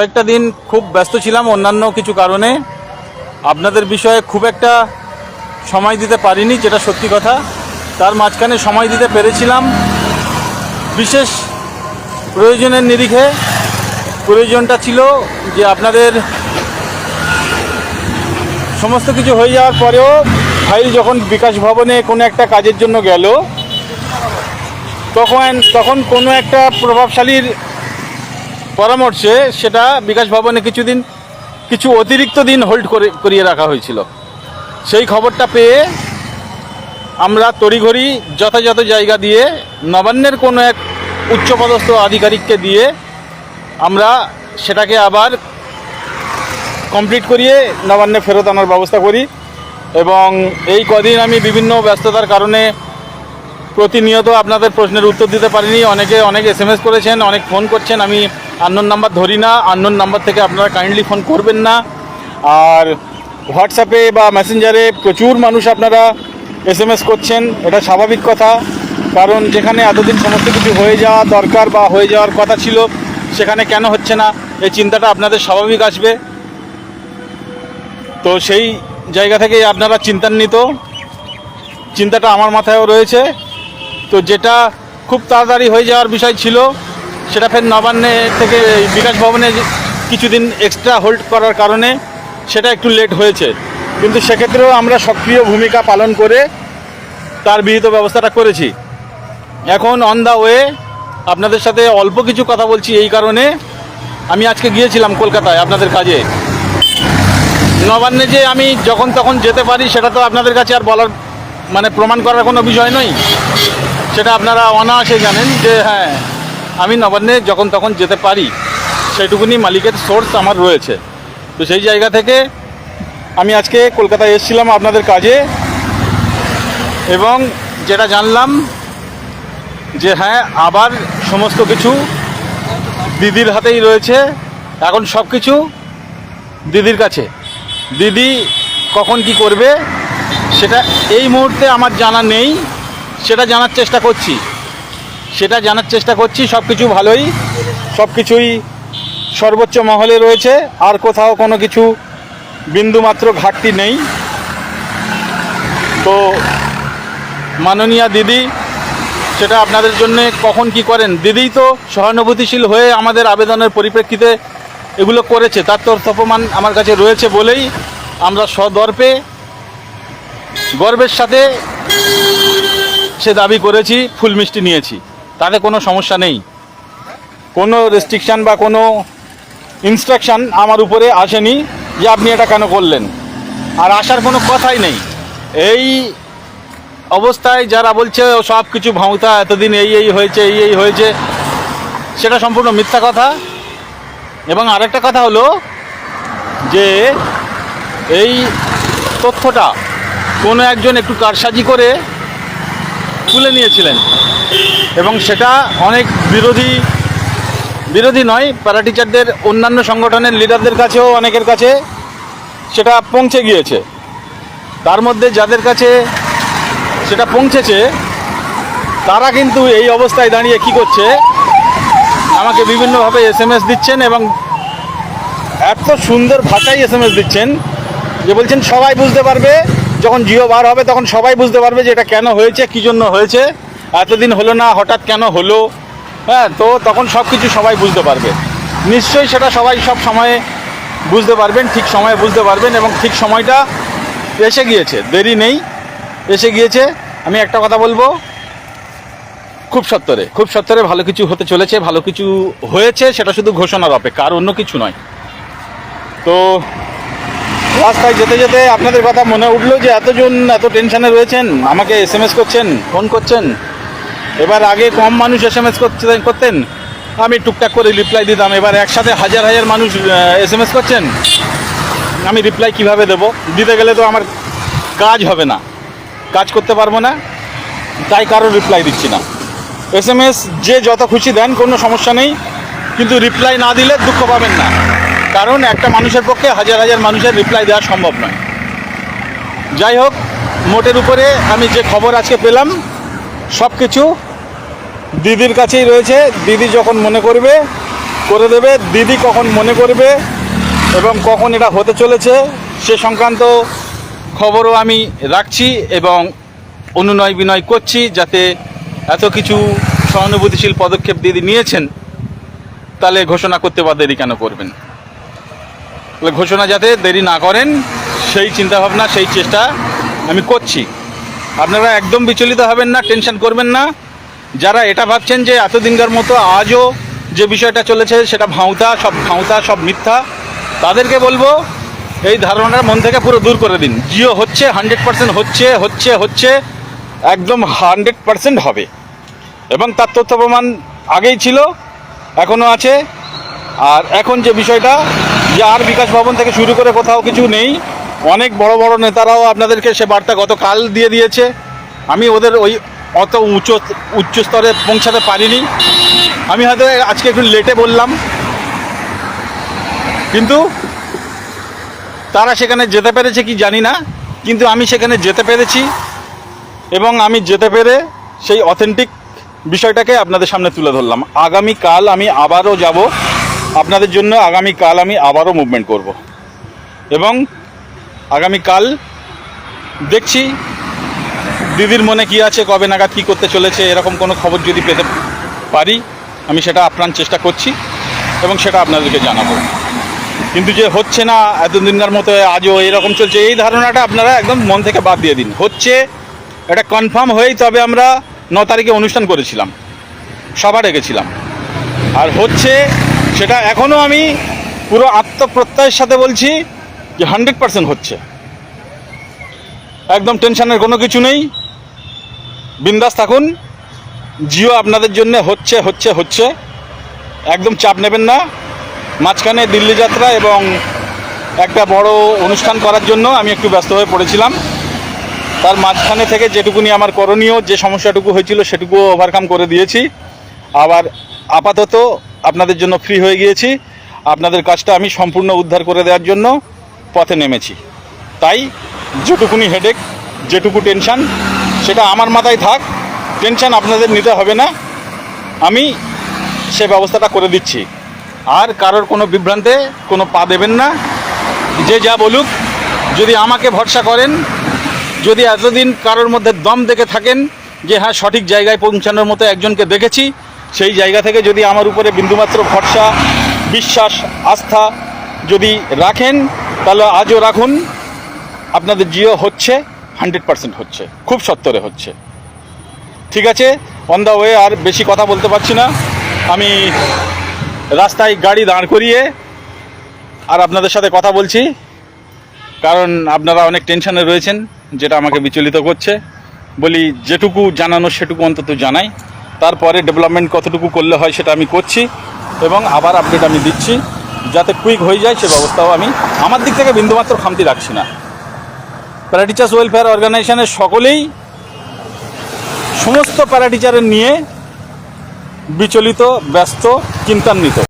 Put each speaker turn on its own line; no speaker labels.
কয়েকটা দিন খুব ব্যস্ত ছিলাম অন্যান্য কিছু কারণে। আপনাদের বিষয়ে খুব একটা সময় দিতে পারিনি, যেটা সত্যি কথা। তার মাঝখানে সময় দিতে পেরেছিলাম। বিশেষ প্রয়োজনের নিরিখে প্রয়োজনটা ছিল যে আপনাদের সমস্ত কিছু হয়ে যাওয়ার পরেও ফাইল যখন বিকাশ ভবনে কোনো একটা কাজের জন্য গেল, তখন তখন কোনো একটা প্রভাবশালীর পরামর্শে সেটা বিকাশ ভবনে কিছুদিন, কিছু অতিরিক্ত দিন হোল্ড করে, করিয়ে রাখা হয়েছিল। সেই খবরটা পেয়ে আমরা তড়িঘড়ি যথাযথ জায়গা দিয়ে, নবান্নের কোনো এক উচ্চপদস্থ আধিকারিককে দিয়ে আমরা সেটাকে আবার কমপ্লিট করিয়ে নবান্নে ফেরত আনার ব্যবস্থা করি। এবং এই কদিন আমি বিভিন্ন ব্যস্ততার কারণে প্রতিনিয়ত আপনাদের প্রশ্নের উত্তর দিতে পারিনি। অনেকে, অনেক এস এম এস করেছেন, অনেক ফোন করছেন। আমি আননোন নাম্বার ধরি না আননোন নাম্বার থেকে আপনারা কাইন্ডলি ফোন করবেন না। আর হোয়াটসঅ্যাপে বা মেসেঞ্জারে প্রচুর মানুষ আপনারা এস এম এস করছেন, এটা স্বাভাবিক কথা। কারণ যেখানে এতদিন সমস্ত কিছু হয়ে যাওয়া দরকার বা হয়ে যাওয়ার কথা ছিল, সেখানে কেন হচ্ছে না? এই চিন্তাটা আপনাদের স্বাভাবিক আসবে। তো সেই জায়গা থেকেই আপনারা চিন্তান্বিত। চিন্তাটা আমার মাথায়ও রয়েছে। তো যেটা খুব তাড়াতাড়ি হয়ে যাওয়ার বিষয় ছিল, সেটা ফের নবান্নে থেকে বিকাশ ভবনে কিছুদিন এক্সট্রা হোল্ড করার কারণে সেটা একটু লেট হয়েছে। কিন্তু সেক্ষেত্রেও আমরা সক্রিয় ভূমিকা পালন করে তার বিহিত ব্যবস্থাটা করেছি। এখন অন দ্য ওয়ে আপনাদের সাথে অল্প কিছু কথা বলছি এই কারণে। আমি আজকে গিয়েছিলাম কলকাতায় আপনাদের কাজে। নবান্নে যে আমি যখন তখন যেতে পারি, সেটা তো আপনাদের কাছে আর বলার মানে প্রমাণ করার কোনো বিষয় নয়। সেটা আপনারা অনায়াসে জানেন যে হ্যাঁ আমি নবান্নে যখন তখন যেতে পারি, সেইটুকুনি মালিকের সোর্স আমার রয়েছে। তো সেই জায়গা থেকে আমি আজকে কলকাতায় এসেছিলাম আপনাদের কাজে এবং যেটা জানলাম যে হ্যাঁ আবার সমস্ত কিছু দিদির হাতেই রয়েছে। এখন সব কিছু দিদির কাছে। দিদি কখন কি করবে, সেটা এই মুহূর্তে আমার জানা নেই। সেটা জানার চেষ্টা করছি। সেটা জানার চেষ্টা করছি সব কিছু ভালোই। সব কিছুই সর্বোচ্চ মহলে রয়েছে, আর কোথাও কোনো কিছু বিন্দুমাত্র ঘাটতি নেই। তো মাননীয়া দিদি, সেটা আপনাদের জন্য কখন কি করেন? দিদিই তো সহানুভূতিশীল হয়ে আমাদের আবেদনের পরিপ্রেক্ষিতে এগুলো করেছে। তার তথ্যপ্রমাণ আমার কাছে রয়েছে বলেই আমরা সদর্পে গর্বের সাথে সে দাবি করেছি, ফুল মিষ্টি নিয়েছি। তাতে কোনো সমস্যা নেই। কোনো রেস্ট্রিকশান বা কোনো ইনস্ট্রাকশান আমার উপরে আসেনি যে আপনি এটা কেন করলেন। আর আসার কোনো কথাই নেই। এই অবস্থায় যারা বলছে সব কিছু ভাঙতা, এতদিন এই এই হয়েছে, এই এই হয়েছে, সেটা সম্পূর্ণ মিথ্যা কথা। এবং আরেকটা কথা হলো যে, এই তথ্যটা কোনো একজন একটু কারসাজি করে তুলে নিয়েছিলেন। এবং সেটা অনেক বিরোধী বিরোধী নয় প্যারা টিচারদের অন্যান্য সংগঠনের লিডারদের কাছেও, অনেকের কাছে সেটা পৌঁছে গিয়েছে। তার মধ্যে যাদের কাছে সেটা পৌঁছেছে, তারা কিন্তু এই অবস্থায় দাঁড়িয়ে কি করছে, আমাকে বিভিন্নভাবে এস এম এস দিচ্ছেন এবং এত সুন্দর ভাষায় এস এম এস দিচ্ছেন যে বলছেন, সবাই বুঝতে পারবে যখন জিও বার হবে, তখন সবাই বুঝতে পারবে যে এটা কেন হয়েছে, কী জন্য হয়েছে, এতদিন হলো না, হঠাৎ কেন হলো। হ্যাঁ তো তখন সব কিছু সবাই বুঝতে পারবে। নিশ্চয়ই সেটা সবাই সব সময়ে বুঝতে পারবেন, ঠিক সময়ে বুঝতে পারবেন এবং ঠিক সময়টা এসে গিয়েছে। দেরি নেই, এসে গিয়েছে। আমি একটা কথা বলব, খুব সত্তরে খুব সত্তরে ভালো কিছু হতে চলেছে, ভালো কিছু হয়েছে, সেটা শুধু ঘোষণার অপেক্ষা, আর অন্য কিছু নয়। তো রাস্তায় যেতে যেতে আপনাদের কথা মনে উঠল যে এতজন এত টেনশনে রয়েছেন? আমাকে এস এম এস করছেন ফোন করছেন। এবার আগে কম মানুষ এস এম এস করতেন। করতেন আমি টুকটাক করে রিপ্লাই দিতাম। এবার একসাথে হাজার হাজার মানুষ এস এম এস করছেন। আমি রিপ্লাই কীভাবে দেব? দিতে গেলে তো আমার কাজ হবে না। কাজ করতে পারব না। তাই কারও রিপ্লাই দিচ্ছি না। এস এম এস যে যত খুশি দেন, কোনো সমস্যা নেই। কিন্তু রিপ্লাই না দিলে দুঃখ পাবেন না। কারণ একটা মানুষের পক্ষে হাজার হাজার মানুষের রিপ্লাই দেওয়া সম্ভব নয়। যাই হোক, মোটের উপরে আমি যে খবর আজকে পেলাম সব কিছু দিদির কাছেই রয়েছে। দিদি যখন মনে করবে, করে দেবে। দিদি কখন মনে করবে এবং কখন এটা হতে চলেছে, সে সংক্রান্ত খবরও আমি রাখছি এবং অনুনয় বিনয় করছি যাতে এত কিছু সহানুভূতিশীল পদক্ষেপ দিদি নিয়েছেন, তাহলে ঘোষণা করতে বা দেরি কেন করবেন? ঘোষণা যাতে দেরি না করেন, সেই চিন্তাভাবনা, সেই চেষ্টা আমি করছি। আপনারা একদম বিচলিত হবেন না, টেনশন করবেন না। যারা এটা ভাবছেন যে এতদিনকার মতো আজও যে বিষয়টা চলেছে সেটা ভাঁওতা, সব ভাঁওতা, সব মিথ্যা, তাদেরকে বলব, এই ধারণাটা মন থেকে পুরো দূর করে দিন। জিও হচ্ছে, হান্ড্রেড পার্সেন্ট হচ্ছে হচ্ছে হচ্ছে, একদম হান্ড্রেড পার্সেন্ট হবে। এবং তার তথ্য প্রমাণ আগেই ছিল, এখনও আছে। আর এখন যে বিষয়টা যে আর বিকাশ ভবন থেকে শুরু করে কোথাও কিছু নেই। অনেক বড় বড় নেতারাও আপনাদেরকে সে বার্তা গতকাল দিয়ে দিয়েছে। আমি ওদের ওই অত উচ্চ উচ্চ স্তরে পৌঁছাতে পারিনি। আমি হয়তো আজকে একটু লেটে বললাম। কিন্তু তারা সেখানে যেতে পেরেছে কি জানি না, কিন্তু আমি সেখানে যেতে পেরেছি এবং আমি যেতে পেরে সেই অথেন্টিক বিষয়টাকে আপনাদের সামনে তুলে ধরলাম। আগামীকাল আমি আবারও যাব আপনাদের জন্য আগামীকাল আমি আবারও মুভমেন্ট করব। এবং আগামীকাল দেখছি দিদির মনে কি আছে, কবে নাগাদ কী করতে চলেছে, এরকম কোনো খবর যদি পেতে পারি, আমি সেটা আপ্রাণ চেষ্টা করছি এবং সেটা আপনাদেরকে জানাব। কিন্তু যে হচ্ছে না, এতদিনকার মতো আজও এরকম চলছে, এই ধারণাটা আপনারা একদম মন থেকে বাদ দিয়ে দিন। হচ্ছে, এটা কনফার্ম হয়েই তবে আমরা ন তারিখে অনুষ্ঠান করেছিলাম, সভা ডেকেছিলাম। আর হচ্ছে সেটা এখনও আমি পুরো আত্মপ্রত্যয়ের সাথে বলছি যে হান্ড্রেড পার্সেন্ট হচ্ছে। একদম টেনশনের কোনো কিছু নেই। বিন্দাস থাকুন। জিও আপনাদের জন্য হচ্ছে হচ্ছে হচ্ছে। একদম চাপ নেবেন না। মাঝখানে দিল্লি যাত্রা এবং একটা বড় অনুষ্ঠান করার জন্য আমি একটু ব্যস্ত হয়ে পড়েছিলাম। তার মাঝখানে থেকে যেটুকুনি আমার করণীয়, যে সমস্যাটুকু হয়েছিল সেটুকু ওভারকাম করে দিয়েছি। আবার আপাতত আপনাদের জন্য ফ্রি হয়ে গিয়েছি। আপনাদের কাজটা আমি সম্পূর্ণ উদ্ধার করে দেওয়ার জন্য পথে নেমেছি। তাই যেটুকুনি হেডেক যেটুকু টেনশান সেটা আমার মাথায় থাক। টেনশান আপনাদের নিতে হবে না। আমি সে ব্যবস্থাটা করে দিচ্ছি। আর কারোর কোনো বিভ্রান্তে কোনো পা দেবেন না। যে যা বলুক, যদি আমাকে ভরসা করেন, যদি এতদিন কারোর মধ্যে দম দেখে থাকেন যে হ্যাঁ সঠিক জায়গায় পৌঁছানোর মতো একজনকে দেখেছি সেই জায়গা থেকে যদি আমার উপরে বিন্দুমাত্র ভরসা, বিশ্বাস, আস্থা যদি রাখেন, তাহলে আজও রাখুন। আপনাদের জিও হচ্ছে, হান্ড্রেড পার্সেন্ট হচ্ছে, খুব সত্তরে হচ্ছে। ঠিক আছে? অন দ্য ওয়ে আর বেশি কথা বলতে পারছি না। আমি রাস্তায় গাড়ি দাঁড় করিয়ে আর আপনাদের সাথে কথা বলছি, কারণ আপনারা অনেক টেনশনে রয়েছেন, যেটা আমাকে বিচলিত করছে। বলি, যেটুকু জানানো সেটুকু অন্তত জানাই। তারপরে ডেভেলপমেন্ট কতটুকু করলে হয় সেটা আমি করছি এবং আবার আপডেট আমি দিচ্ছি। যাতে কুইক হয়ে যায় সে ব্যবস্থাও আমি আমার দিক থেকে বিন্দুমাত্র খামতি রাখছি না। প্যারাটিচার্স ওয়েলফেয়ার অর্গানাইজেশনের সকলেই সমস্ত প্যারাটিচারের নিয়ে বিচলিত, ব্যস্ত, চিন্তান্বিত।